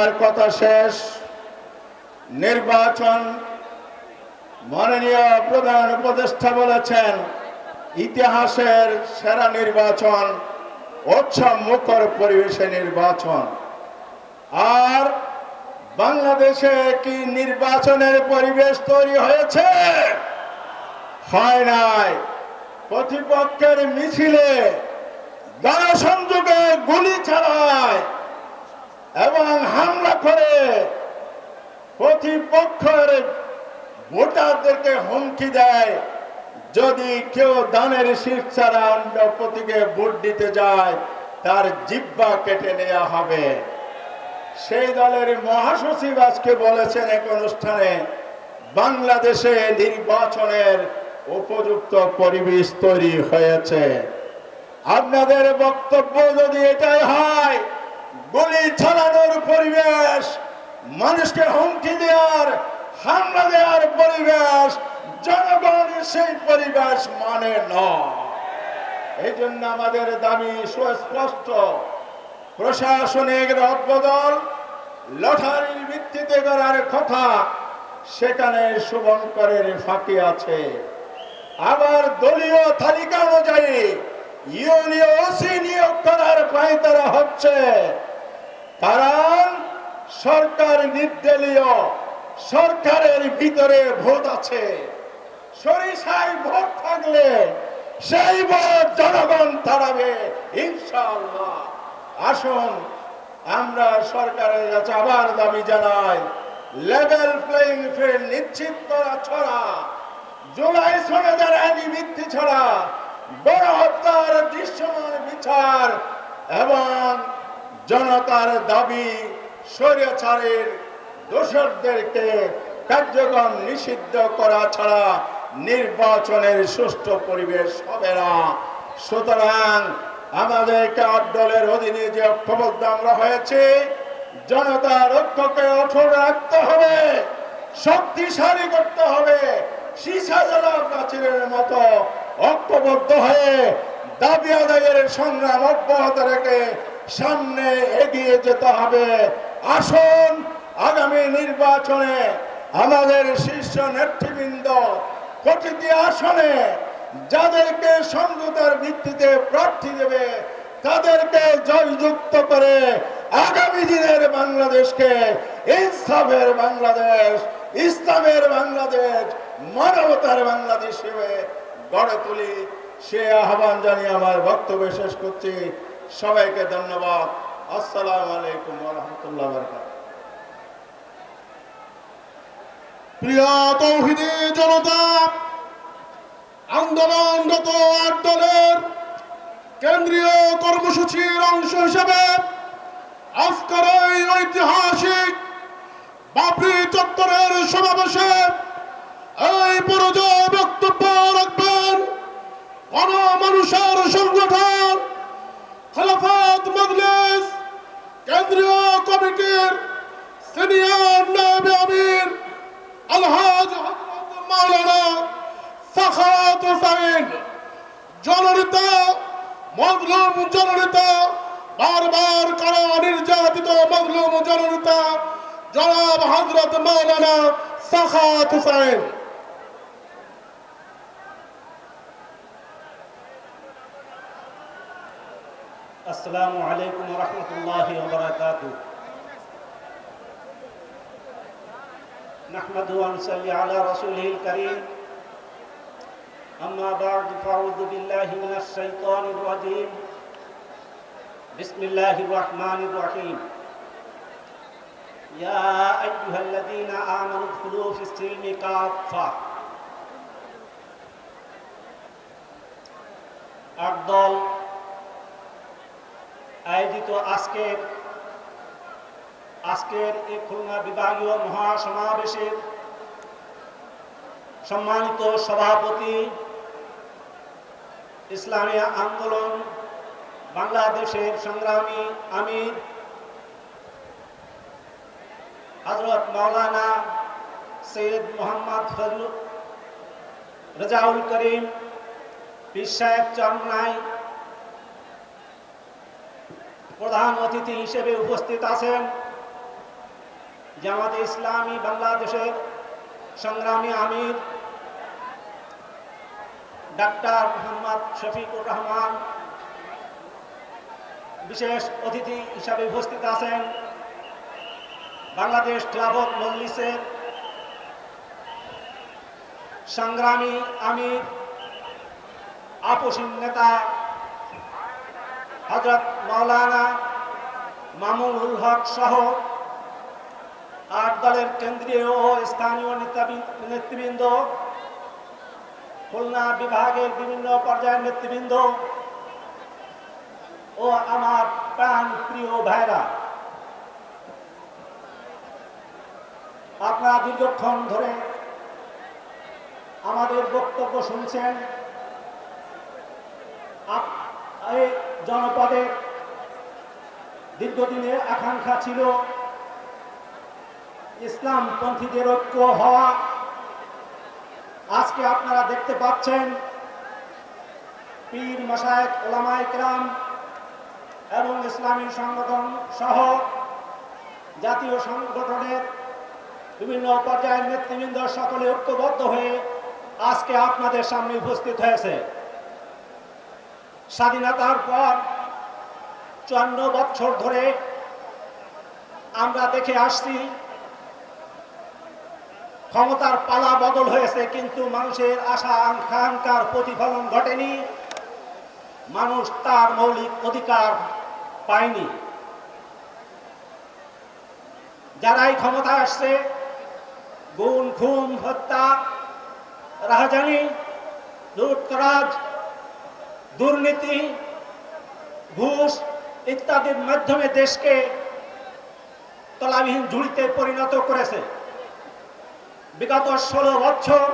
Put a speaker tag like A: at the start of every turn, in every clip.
A: আর কথা শেষ। নির্বাচন মাননীয় প্রধান উপদেষ্টা বলেছেন, ইতিহাসের সেরা নির্বাচন, উৎসব মুখর পরিবেশে নির্বাচন। আর বাংলাদেশে কি নির্বাচনের পরিবেশ তৈরি হয়েছে? হয় নাই। প্রতিপক্ষের মিছিলে গণসংযোগে গুলি চালায়। এবং হামলা করে প্রতিপক্ষের ভোটারদেরকে হুমকি দেয়। যদি কেউ দানের শীষ ছাড়া অন্য প্রতীকে ভোট দিতে যায়, তার জিব্বা কেটে নেওয়া হবে। সেই দলের মহাসচিব আজকে বলেছেন এক অনুষ্ঠানে, বাংলাদেশে নির্বাচনের উপযুক্ত পরিবেশ তৈরি হয়েছে। আপনাদের বক্তব্য যদি এটাই হয় গুলি চালানোর পরিবেশ, মানুষকে হুমকি দেওয়ার, হামলা দেওয়ার পরিবেশ, জনগণ সেই পরিবেশ মানে নয়। এই জন্য আমাদের দাবি সুস্পষ্ট। প্রশাসনিক রদবদল, লটারির ভিত্তিতে করার কথা, সেখানে শুভঙ্করের ফাঁকি আছে। আবার দলীয় তালিকা অনুযায়ী ইউনিয় ওসি নিয়োগ করার পায়তারা হচ্ছে কারণ সরকার নির্দলীয়, সরকারের ভিতরে ভোট আছে। সরিষায় ভোট থাকলে সেই ভোট জনগণ তাড়াবে ইনশাআল্লাহ। আসুন, আমরা সরকারের কাছে আবার দাবি জানাই লেভেল প্লেইং ফিল্ড নিশ্চিত করা ছড়া, জুলাই সনদের আইনি ভিত্তি ছড়া বড় হত্যার দৃশ্যমান বিচার এবং জনতার দাবি, স্বৈরাচারের দোষরদেরকে কার্যক্রম নিষিদ্ধ করা ছাড়া নির্বাচনের সুষ্ঠু পরিবেশ হবে না। সুতরাং আমাদেরকে আট দলের অধীনে যে ঐক্যবদ্ধ আমরা হয়েছে, জনতার ঐক্যকে অঠোর রাখতে হবে, শক্তিশালী করতে হবে প্রাচীরের মতো ঐক্যবদ্ধ হয়ে দাবি আদায়ের সংগ্রাম অব্যাহত রেখে সামনে এগিয়ে যেতে হবে। আসুন আগামী নির্বাচনে আমাদের শীর্ষ নেতৃবৃন্দ প্রতিটি আসনে যাদেরকে সমঝোতার ভিত্তিতে প্রার্থী দেবে, তাদেরকে জয়যুক্ত করে আগামী দিনের বাংলাদেশকে ইনসাফের বাংলাদেশ, ইসলামের বাংলাদেশ, মানবতার বাংলাদেশ হিসেবে গড়ে তুলি। সে আহ্বান জানিয়ে আমার বক্তব্য শেষ করছি। সবাইকে ধন্যবাদ। আসসালামু আলাইকুম রহমতুল্লাহ
B: জনতা কেন্দ্রীয় কর্মসূচির অংশ ঐতিহাসিক চত্বরের সমাবেশে এই পরাজয় বক্তব্য রাখবেন। গণ মানুষের সংগঠন খেলাফত মজলিস কেন্দ্রীয় কমিটির সিনিয়র নায়েবে আমির আলহাজ মাওলানা সাখাত হুসাইন। জননেতা, মজলুম জননেতা, বারবার কারা নির্যাতিত মজলুম জননেতা, জনাব হযরত মাওলানা সাখাত হুসাইন।
C: السلام عليكم ورحمة الله وبركاته. نحمد ونصلي على رسوله الكريم. أما بعد فأعوذ بالله من الشيطان الرجيم. بسم الله الرحمن الرحيم. يا أيها الذين آمنوا ادخلوا في السلم كافة. أفضل আয়োজিত আজকের আজকের এই খুলনা বিভাগীয় মহাসমাবেশের সম্মানিত সভাপতি, ইসলামী আন্দোলন, বাংলাদেশের সংগ্রামী আমির হজরত মাওলানা সৈয়দ মোহাম্মদ ফজল রেজাউল করিম সাহেব চরমনাই প্রধান অতিথি হিসেবে উপস্থিত আছেন। জামাতে ইসলামী বাংলাদেশের সংগ্রামী আমির ডাক্তার মোহাম্মদ শফিকুর রহমান বিশেষ অতিথি হিসাবে উপস্থিত আছেন। বাংলাদেশ ক্লাবত মজলিসের সংগ্রামী আমির, আপসীন নেতা হজরত মাওলানা মামুনুল হক সহ আট দলের কেন্দ্রীয় ও স্থানীয় নেতাবি- নেতৃবৃন্দ, খুলনা বিভাগের বিভিন্ন পর্যায়ের নেতৃবৃন্দ ও আমার প্রাণ প্রিয় ভাইরা। আপনারা দীর্ঘক্ষণ ধরে আমাদের বক্তব্য শুনছেন। জনপদের দীর্ঘদিনের আকাঙ্ক্ষা ছিল ইসলামপন্থীদের ঐক্য হওয়া। আজকে আপনারা দেখতে পাচ্ছেন পীর মশায়েক ওলামাই কেরাম এবং ইসলামী সংগঠন সহ জাতীয় সংগঠনের বিভিন্ন পর্যায়ের নেতৃবৃন্দ সকলে ঐক্যবদ্ধ হয়ে আজকে আপনাদের সামনে উপস্থিত হয়েছে। স্বাধীনতার পর চুয়ান্ন বছর ধরে আমরা দেখে আসছি, ক্ষমতার পালা বদল হয়েছে, কিন্তু মানুষের আশা আকাঙ্ক্ষার প্রতিফলন ঘটেনি। মানুষ তার মৌলিক অধিকার পায়নি। যারাই ক্ষমতা আসছে গুণ খুন, হত্যা, রাহাজানি, লুটতরাজ, দুর্নীতি, ঘুষ ইত্যাদির মাধ্যমে দেশকে তলাবিহীন ঝুড়িতে পরিণত করেছে। বিগত ষোলো বছর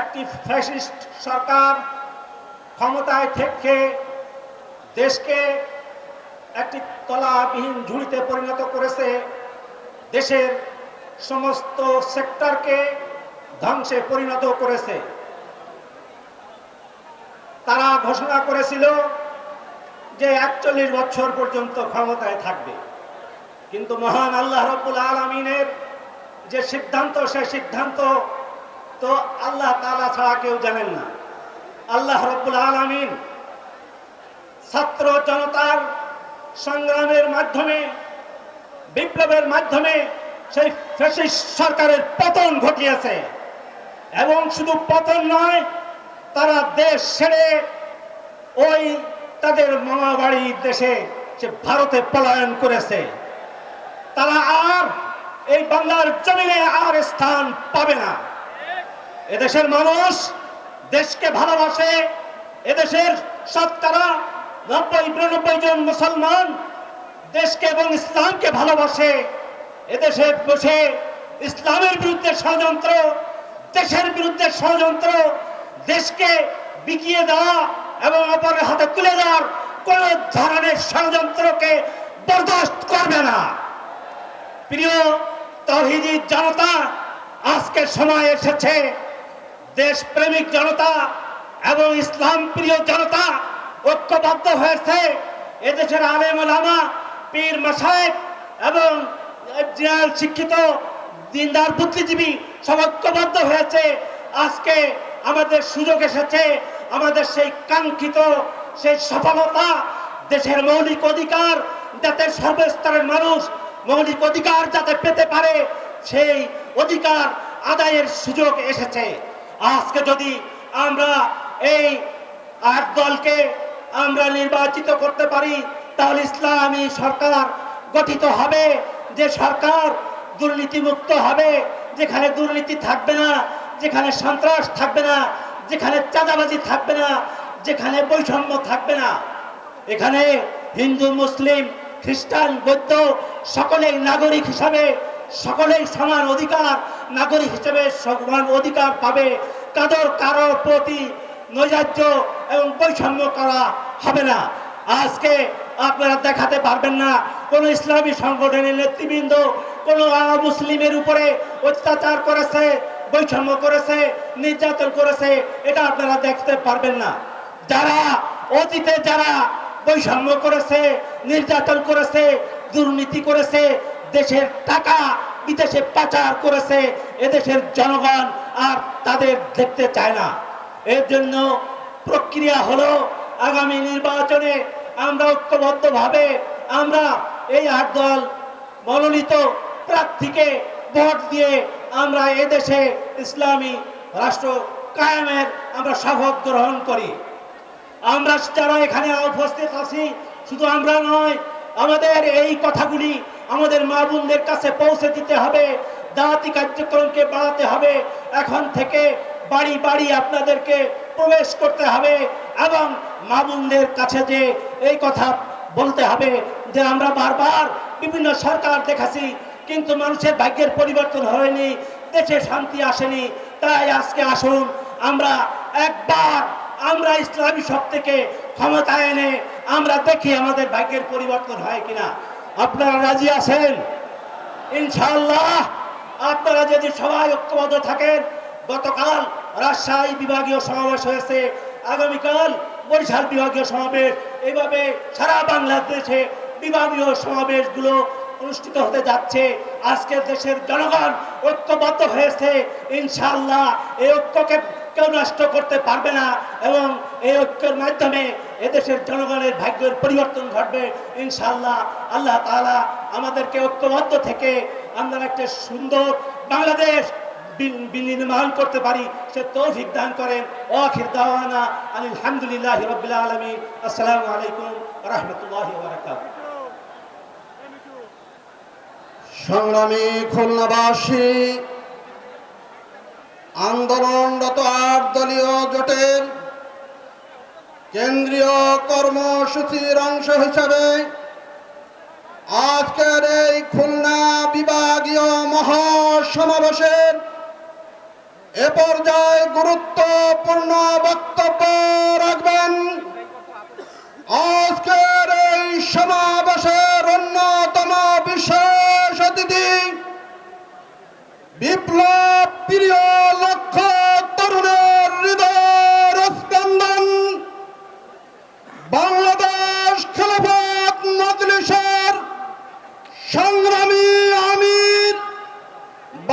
C: একটি ফ্যাসিস্ট সরকার ক্ষমতায় থেকে দেশকে একটি তলাবিহীন ঝুড়িতে পরিণত করেছে। দেশের সমস্ত সেক্টরকে ধ্বংসে পরিণত করেছে। তারা ঘোষণা করেছিল যে একচল্লিশ বছর পর্যন্ত ক্ষমতায় থাকবে। কিন্তু মহান আল্লাহ রব্বুল আলমিনের যে সিদ্ধান্ত সে সিদ্ধান্ত তো আল্লাহ তালা ছাড়া কেউ জানেন না। আল্লাহ রব্বুল আলমিন ছাত্র জনতার সংগ্রামের মাধ্যমে, বিপ্লবের মাধ্যমে সেই ফ্যাসিস্ট সরকারের পতন ঘটিয়েছে। এবং শুধু পতন নয়, তারা দেশ ছেড়ে ওই তাদের মামা বাড়ির দেশে সে ভারতে পলায়ন করেছে, তারা আর এই বাংলার জমিনে আর স্থান পাবে না। এদেশের মানুষ দেশকে ভালোবাসে, এদেশের শতকরা নব্বই, বিরানব্বই জন মুসলমান দেশকে এবং ইসলামকে ভালোবাসে, এদেশে বসে ইসলামের বিরুদ্ধে ষড়যন্ত্র, দেশের বিরুদ্ধে ষড়যন্ত্র, দেশকে বিকিয়ে দেওয়া এবং অপরের হাতে তুলে দেওয়ার কোন ধরনের ষড়যন্ত্রকে বরদাস্ত করবে না। প্রিয় তহিদি জনতা, আজকে সময় এসেছে। দেশপ্রেমিক জনতা এবং ইসলাম প্রিয় জনতা ঐক্যবদ্ধ হয়েছে। এদেশের আলেম ওলামা পীর মাসায়েব এবং শিক্ষিত, দিনদার বুদ্ধিজীবী সব ঐক্যবদ্ধ হয়েছে। আজকে আমাদের সুযোগ এসেছে আমাদের সেই কাঙ্ক্ষিত, সেই সফলতা দেশের মৌলিক অধিকার যাতে সর্বস্তরের মানুষ মৌলিক অধিকার যাতে পেতে পারে, সেই অধিকার আদায়ের সুযোগ এসেছে। আজকে যদি আমরা এই আট দলকে আমরা নির্বাচিত করতে পারি, তাহলে ইসলামী সরকার গঠিত হবে, যে সরকার দুর্নীতিমুক্ত হবে, যেখানে দুর্নীতি থাকবে না, যেখানে সন্ত্রাস থাকবে না যেখানে চাঁদাবাজি থাকবে না, যেখানে বৈষম্য থাকবে না, এখানে হিন্দু, মুসলিম, খ্রিস্টান, বৌদ্ধ সকলেই নাগরিক হিসাবে, সকলেই সমান অধিকার, নাগরিক হিসেবে সমান অধিকার পাবে। কাদর কারোর প্রতি নৈরাজ্য এবং বৈষম্য করা হবে না। আজকে আপনারা দেখাতে পারবেন না, কোন ইসলামী সংগঠনের নেতৃবৃন্দ, কোনো মুসলিমের উপরে অত্যাচার করেছে বৈষম্য করেছে, নির্যাতন করেছে, এটা আপনারা দেখতে পারবেন না। যারা অতীতে যারা বৈষম্য করেছে, নির্যাতন করেছে, দুর্নীতি করেছে, দেশের টাকা বিদেশে পাচার করেছে, এদেশের জনগণ আর তাদের দেখতে চায় না। এর জন্য প্রক্রিয়া হলো, আগামী নির্বাচনে আমরা ঐক্যবদ্ধভাবে আমরা এই আট দল মনোনীত প্রার্থীকে ভোট দিয়ে আমরা এদেশে ইসলামী রাষ্ট্র কায়েমের আমরা শপথ গ্রহণ করি। আমরা যারা এখানে উপস্থিত আছি, শুধু আমরা নয়, আমাদের এই কথাগুলি আমাদের মা বোনদের কাছে পৌঁছে দিতে হবে দাওয়াতি কার্যক্রমকে বাড়াতে হবে, এখন থেকে বাড়ি বাড়ি আপনাদেরকে প্রবেশ করতে হবে এবং মা বোনদের কাছে যে এই কথা বলতে হবে যে আমরা বারবার বিভিন্ন সরকার দেখাছি কিন্তু মানুষের ভাগ্যের পরিবর্তন হয়নি, দেশে শান্তি আসেনি। তাই আজকে আসুন, আমরা একবার আমরা ইসলামী শক্তিকে ক্ষমতায় এনে আমরা দেখি আমাদের ভাগ্যের পরিবর্তন হয় কিনা। আপনারা রাজি আছেন? ইনশাল্লাহ আপনারা যদি সবাই ঐক্যবদ্ধ থাকেন, গতকাল রাজশাহী বিভাগীয় সমাবেশ হয়েছে, আগামীকাল বরিশাল বিভাগীয় সমাবেশ। এভাবে সারা বাংলাদেশে বিভাগীয় সমাবেশগুলো অনুষ্ঠিত হতে যাচ্ছে। আজকে দেশের জনগণ ঐক্যবদ্ধ হয়েছে। ইনশাআল্লাহ এই ঐক্যকে কেউ নষ্ট করতে পারবে না এবং এই ঐক্যের মাধ্যমে এদেশের জনগণের ভাগ্যের পরিবর্তন ঘটবে। ইনশাআল্লাহ আল্লাহ তাআলা আমাদেরকে ঐক্যবদ্ধ থেকে আমরা একটা সুন্দর বাংলাদেশ বিন- বিনির্মাণ করতে পারি। সে তৌফিক দান করেন। ও আখির দাওয়ানা আলহামদুলিল্লাহ রবিল আলমিন। আসসালামু আলাইকুম রহমতুল্লাহ বারাকাতুহু।
D: সংগ্রামী খুলনাবাসী, আন্দোলনরত আট দলীয় জোটের কেন্দ্রীয় কর্মসূচির অংশ হিসাবে আজকের এই খুলনা বিভাগীয় মহাসমাবেশের এ পর্যায়ে গুরুত্বপূর্ণ বক্তব্য রাখবেন। আজকের এই সমাবেশের বিপ্লব প্রিয়